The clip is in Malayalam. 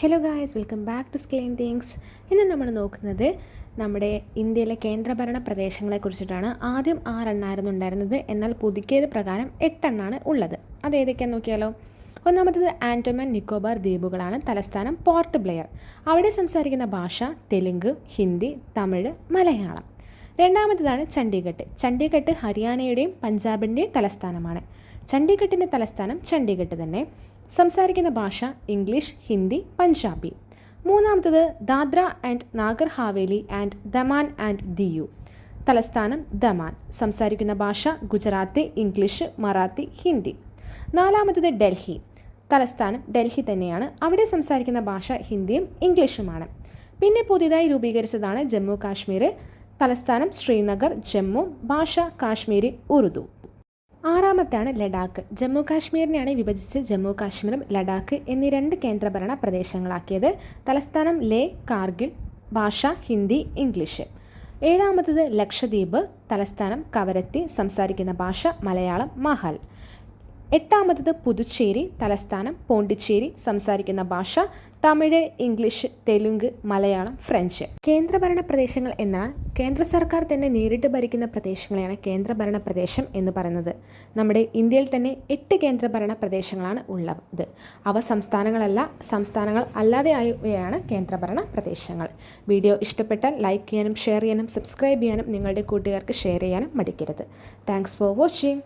Hello guys welcome back to scleen things ഇന്ന് നമ്മൾ നോക്കുന്നത് നമ്മുടെ ഇന്ത്യയിലെ കേന്ദ്രഭരണ പ്രദേശങ്ങളെ കുറിച്ചിട്ടാണ്. ആദ്യം ആറെണ്ണായിരുന്നു ഉണ്ടായിരുന്നത്. എന്നാൽ പുതുക്കിയത് പ്രകാരം എട്ടെണ്ണാണ് ഉള്ളത്. അത് ഏതൊക്കെയാണെന്ന് നോക്കിയാലോ? ഒന്നാമത്തത് ആൻഡമാൻ നിക്കോബാർ ദ്വീപുകളാണ് തലസ്ഥാനം പോർട്ട് ബ്ലെയർ. അവിടെ സംസാരിക്കുന്ന ഭാഷ തെലുങ്ക് ഹിന്ദി തമിഴ് മലയാളം. രണ്ടാമത്തേതാണ് ചണ്ഡീഗഡ്. ചണ്ഡീഗഡ് ഹരിയാനയുടെയും പഞ്ചാബിന്റെയും തലസ്ഥാനമാണ്. ചണ്ഡീഗഡിന്റെ തലസ്ഥാനം ചണ്ഡീഗഡ് തന്നെ. സംസാരിക്കുന്ന ഭാഷ ഇംഗ്ലീഷ് ഹിന്ദി പഞ്ചാബി. മൂന്നാമത്തത് Dadra and Nagar Haveli and Daman and Diu. തലസ്ഥാനം ദമാൻ. സംസാരിക്കുന്ന ഭാഷ ഗുജറാത്തി ഇംഗ്ലീഷ് മറാത്തി ഹിന്ദി. നാലാമത്തത് ഡൽഹി. തലസ്ഥാനം ഡൽഹി തന്നെയാണ്. അവിടെ സംസാരിക്കുന്ന ഭാഷ ഹിന്ദിയും ഇംഗ്ലീഷുമാണ്. പിന്നെ പുതിയതായി രൂപീകരിച്ചതാണ് ജമ്മു കാശ്മീർ തലസ്ഥാനം ശ്രീനഗർ ജമ്മു ഭാഷ കാശ്മീരി ഉറുദു. ആറാമത്താണ് ലഡാക്ക്. ജമ്മു കാശ്മീരിനെയാണ് വിഭജിച്ച് ജമ്മു കാശ്മീരും ലഡാക്ക് എന്നീ രണ്ട് കേന്ദ്രഭരണ പ്രദേശങ്ങളാക്കിയത് തലസ്ഥാനം ലേ കാർഗിൽ ഭാഷ ഹിന്ദി ഇംഗ്ലീഷ്. ഏഴാമത്തത് ലക്ഷദ്വീപ് തലസ്ഥാനം കവരത്തി സംസാരിക്കുന്ന ഭാഷ മലയാളം മഹൽ. എട്ടാമത്തത് പുതുച്ചേരി തലസ്ഥാനം പോണ്ടിച്ചേരി സംസാരിക്കുന്ന ഭാഷ തമിഴ് ഇംഗ്ലീഷ് തെലുങ്ക് മലയാളം ഫ്രഞ്ച്. കേന്ദ്രഭരണ പ്രദേശങ്ങൾ എന്നാൽ കേന്ദ്ര സർക്കാർ തന്നെ നേരിട്ട് ഭരിക്കുന്ന പ്രദേശങ്ങളെയാണ് കേന്ദ്രഭരണ പ്രദേശം എന്ന് പറയുന്നത്. നമ്മുടെ ഇന്ത്യയിൽ തന്നെ എട്ട് കേന്ദ്രഭരണ പ്രദേശങ്ങളാണ് ഉള്ളത്. അവ സംസ്ഥാനങ്ങളല്ല സംസ്ഥാനങ്ങൾ അല്ലാതെ ആയവയാണ് കേന്ദ്രഭരണ പ്രദേശങ്ങൾ. വീഡിയോ ഇഷ്ടപ്പെട്ടാൽ ലൈക്ക് ചെയ്യാനും ഷെയർ ചെയ്യാനും സബ്സ്ക്രൈബ് ചെയ്യാനും നിങ്ങളുടെ കൂട്ടുകാർക്ക് ഷെയർ ചെയ്യാനും മടിക്കരുത്. Thanks for watching.